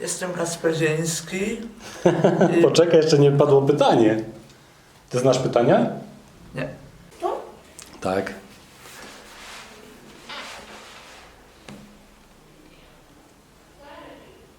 Jestem Kasperzyński. Poczekaj, jeszcze nie padło pytanie. Ty znasz pytania? Nie. Tak.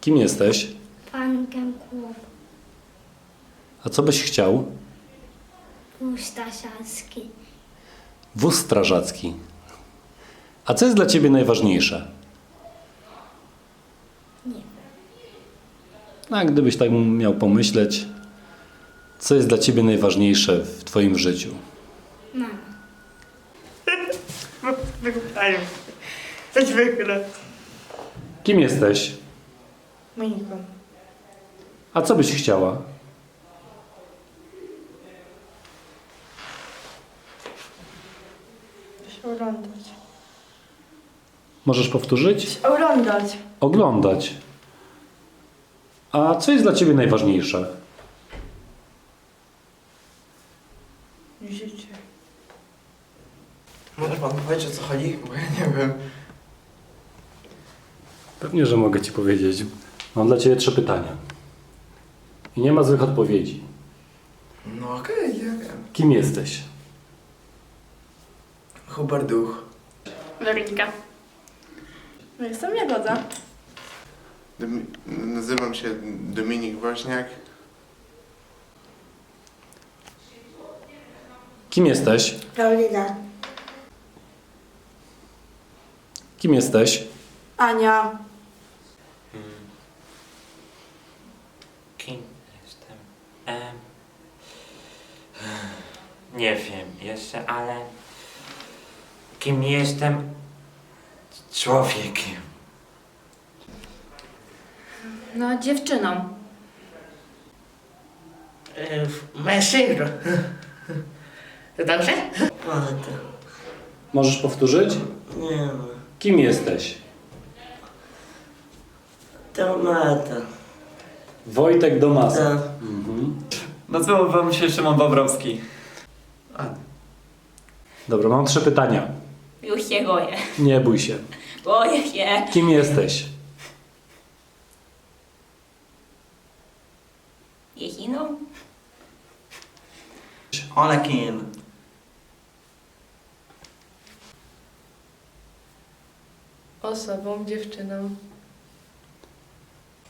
Kim jesteś? Pankiem klub A co byś chciał? Ustasiacki. Wóz strażacki. A co jest dla ciebie najważniejsze? Nie A gdybyś tak miał pomyśleć, co jest dla ciebie najważniejsze w twoim życiu? Mama. Wyglądają. Jak zwykle. Kim jesteś? Moniką. A co byś chciała? Się oglądać. Możesz powtórzyć? Oglądać. Oglądać. A co jest dla ciebie najważniejsze? Życie. Może pan powiedzieć o co chodzi? Bo ja nie wiem. Pewnie, że mogę ci powiedzieć. Mam dla ciebie trzy pytania. I nie ma złych odpowiedzi. No okej, ja wiem. Kim jesteś? Hubert Duch. Weronika. No jestem Jagoda. Nazywam się Dominik Woźniak. Kim jesteś? Paulina. Kim jesteś? Ania. Kim jestem? Em, nie wiem jeszcze, ale kim jestem? Człowiekiem. No dziewczyną. Mężczyzna. To dobrze? Mata. Możesz powtórzyć? Nie wiem. Kim jesteś? To mata. Wojtek Domasa. Tak. Mhm. Nazywam się Szymon Bobrowski. Dobra, mam trzy pytania. Już się boję. Nie bój się. Boję się. Kim jesteś? Anakin. Osobą, dziewczyną.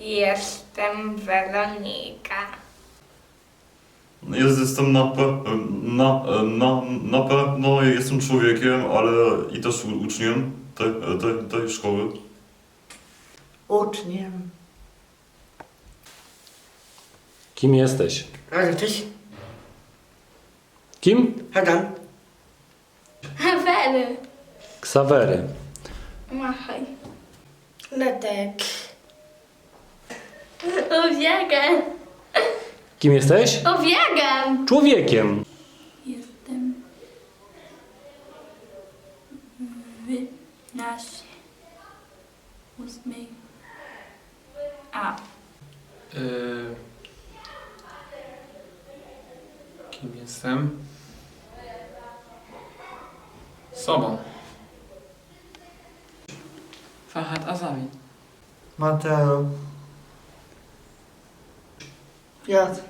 Jestem Weronika. Jest, jestem na, pe, na, na, na pewno jestem człowiekiem, ale i też u- uczniem tej, tej, tej szkoły. Uczniem. Kim jesteś? Ale tyś? Kim? Hagan. Hawery. Ksawery. Machaj. Letek. Owiegam. Kim jesteś? Owiegam. Człowiekiem. Jestem w naszej ósmej A. Yy... Kim jestem? Sobą. Fahad Azawi. Mateo. Piotr.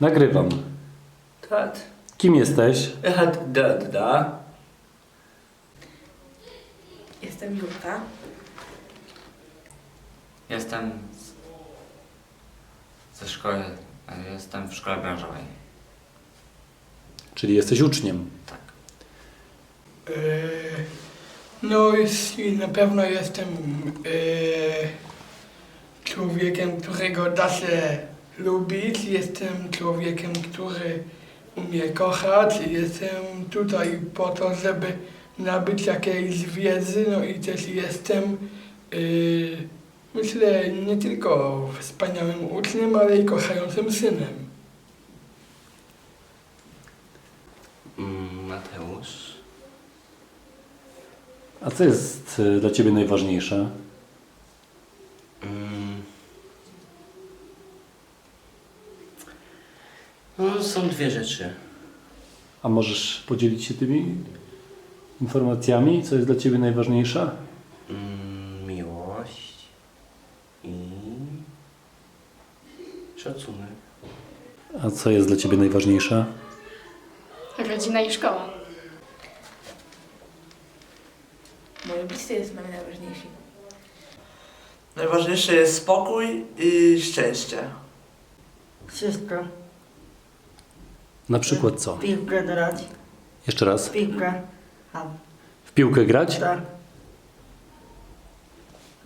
Nagrywam. Tat. Kim jesteś? Had dada. Jestem Julka. Jestem z, ze szkoły, jestem w szkole branżowej. Czyli jesteś uczniem. Tak. E, No, jeśli na pewno jestem e, człowiekiem, którego da się lubić, jestem człowiekiem, który umie kochać, jestem tutaj po to, żeby nabyć jakiejś wiedzy, no i też jestem, e, myślę, nie tylko wspaniałym uczniem, ale i kochającym synem. Mateusz. A co jest y, dla ciebie najważniejsze? Mm. No, są dwie rzeczy. A możesz podzielić się tymi informacjami? Co jest dla ciebie najważniejsze? Mm, miłość Szacunek. A co jest dla ciebie najważniejsze? Rodzina i szkoła. Moi bliscy jest dla mnie najważniejsi. Najważniejsze jest spokój i szczęście. Wszystko. Na przykład co? Piłkę grać. Jeszcze raz. Piłkę. A, W piłkę grać? tak.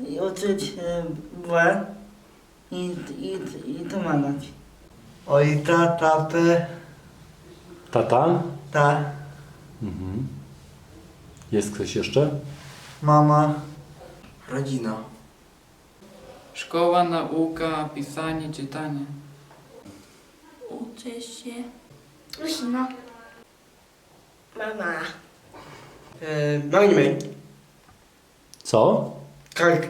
I uczyć y, błę i, i, i pomagać. Oj, ta, tatę, Tata? ta, Mhm. Jest ktoś jeszcze? mama. Rodzina. Szkoła, nauka, pisanie, czytanie. Uczę się. Rodzina. Mama. Mamy. Co? Kalk.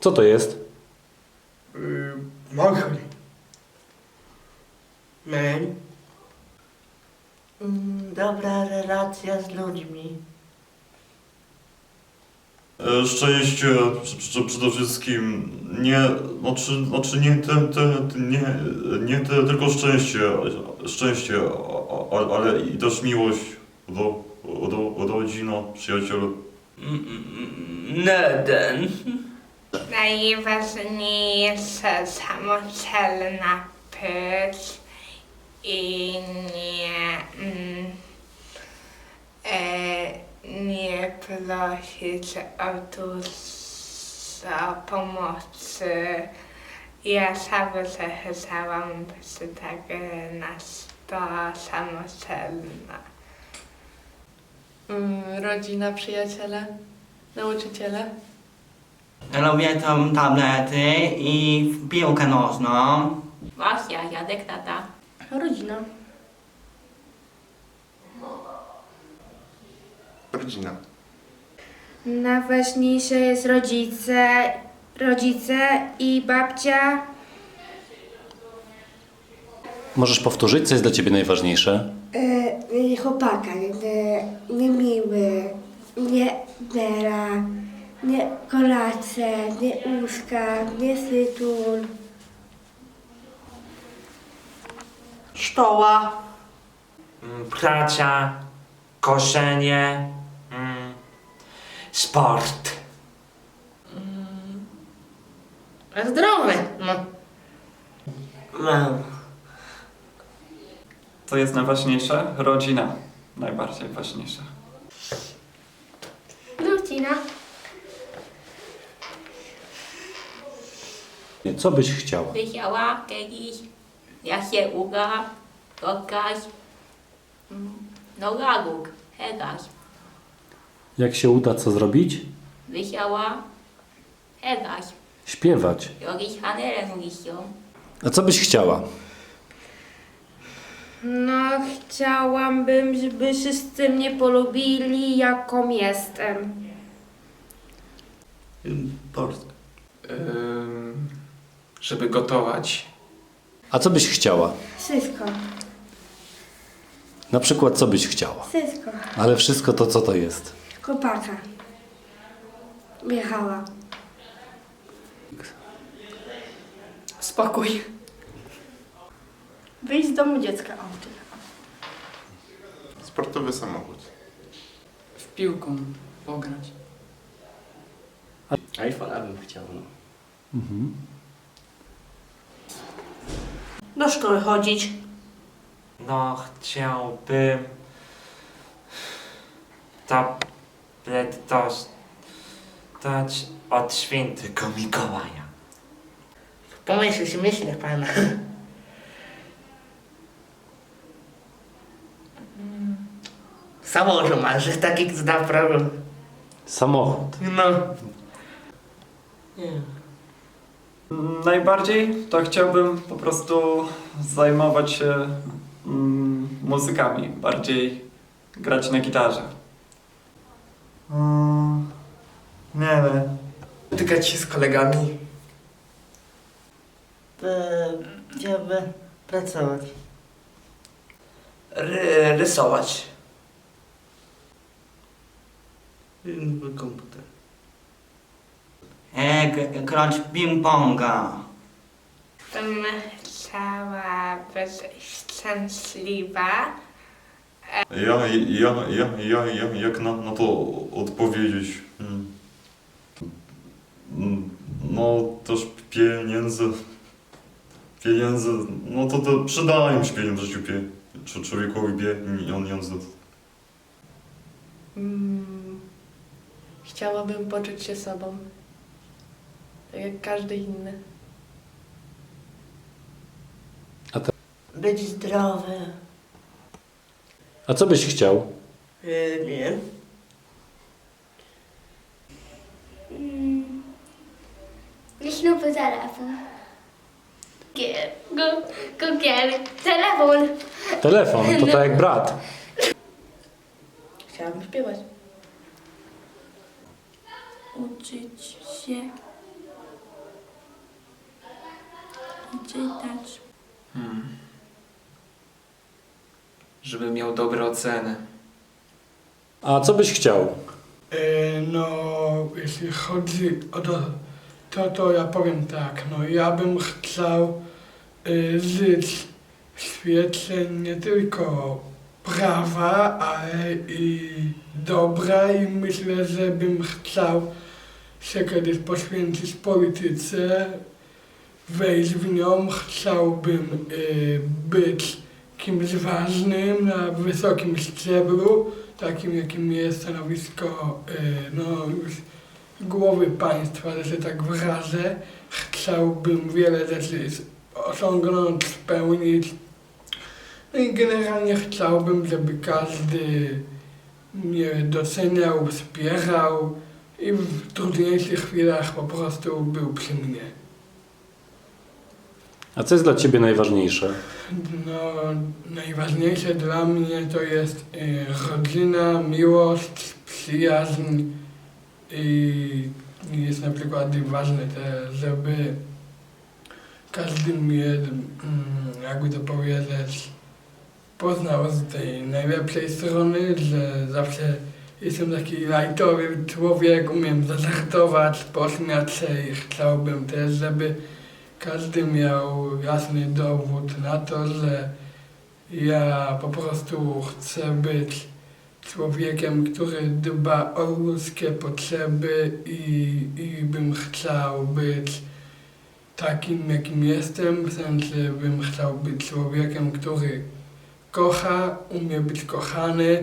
Co to jest? Mogę. Men. Dobra relacja z ludźmi. E, Szczęście przy- przy- przede wszystkim nie, znaczy, znaczy nie, te, te, nie, nie te, tylko szczęście, szczęście, a- a- ale i też miłość do, do, rodzina, przyjaciele. Neden. Najważniejsza samocelna pyć i nie, mm, e, nie prosić o dużo pomocy. Ja sama zachęcałam się tak na sto samocelna. Mm, rodzina, przyjaciele, nauczyciele. Lubię tą tablety i piłkę nożną. Właśnie, Jadek, tata. Rodzina. Rodzina. Najważniejsze jest rodzice, rodzice i babcia. Możesz powtórzyć, co jest dla ciebie najważniejsze? E, chłopaka, nie, nie miły, nie dera, nie kolację, nie łóżka, nie sytul. Szkoła. Mm, Praca. Koszenie. Mm, Sport. Zdrowy. No. Mam. Co jest najważniejsze? Rodzina. Najbardziej ważniejsza. Rodzina. Co byś chciała? Chciała kiedyś, ja się uga, pokaż, mm, no laguk, hegaś. Jak się uda, co zrobić? Wysiała, hegaś, Śpiewać. robić hanerem liścią. A co byś chciała? No, chciałabym, żeby wszyscy mnie polubili, jaką jestem. Polska. Ym, żeby gotować. A co byś chciała? Wszystko, Na przykład, co byś chciała? wszystko. Ale wszystko to, co to jest? Chłopaka. Michała. Spokój. Wyjść z domu dziecka. O, tyle. Sportowy samochód. W piłką pograć. iPhone'a bym chciał, no. Mhm. Do szkoły chodzić. No, chciałbym tablet dostać od świętego Mikołaja. Pomyśl, myślę pana. Samochód masz, że taki zna prawo. Samochód. No. Najbardziej to chciałbym po prostu zajmować się mm, muzykami, bardziej grać na gitarze. Mm, nie wiem. Dotykać się z kolegami. Chciałby pracować. Ry- rysować. Komputer. E, grać ping-ponga. być szczęśliwa. Ja, ja, ja, ja, ja jak na, na to odpowiedzieć? Hmm. Mm, No też pieniędzy. Pieniędzy, no to, to przydają się pieniądze w życiu pie, czy człowiekowi pieniądze. Mm, chciałabym poczuć się sobą. Tak jak każdy inny. Być zdrowy. A co byś chciał? Nie wiem. Mm. Jakiś nowy telefon. Gier. Go, go gier. Telefon. Telefon, to tak jak brat. Chciałabym śpiewać. Uczyć się. I czytać. Hmm. Żeby miał dobre oceny. A co byś chciał? E, No, jeśli chodzi o to, to, to ja powiem tak, no ja bym chciał e, żyć w świecie nie tylko prawa, ale i dobra i myślę, że bym chciał się kiedyś poświęcić polityce, wejść w nią, chciałbym e, być kimś ważnym na wysokim szczeblu, takim jakim jest stanowisko e, no, już głowy państwa, że się tak wyrażę. Chciałbym wiele rzeczy osiągnąć, spełnić. No i generalnie chciałbym, żeby każdy mnie doceniał, wspierał i w trudniejszych chwilach po prostu był przy mnie. A co jest dla ciebie najważniejsze? No, najważniejsze dla mnie to jest y, rodzina, miłość, przyjaźń i jest na przykład ważne żeby każdy mnie, mm, jakby to powiedzieć, poznał z tej najlepszej strony, że zawsze jestem taki lajtowy człowiek, umiem zażartować, pośmiać się i chciałbym też, żeby każdy miał jasny dowód na to, że ja po prostu chcę być człowiekiem, który dba o ludzkie potrzeby i, i bym chciał być takim, jakim jestem, w sensie bym chciał być człowiekiem, który kocha, umie być kochany,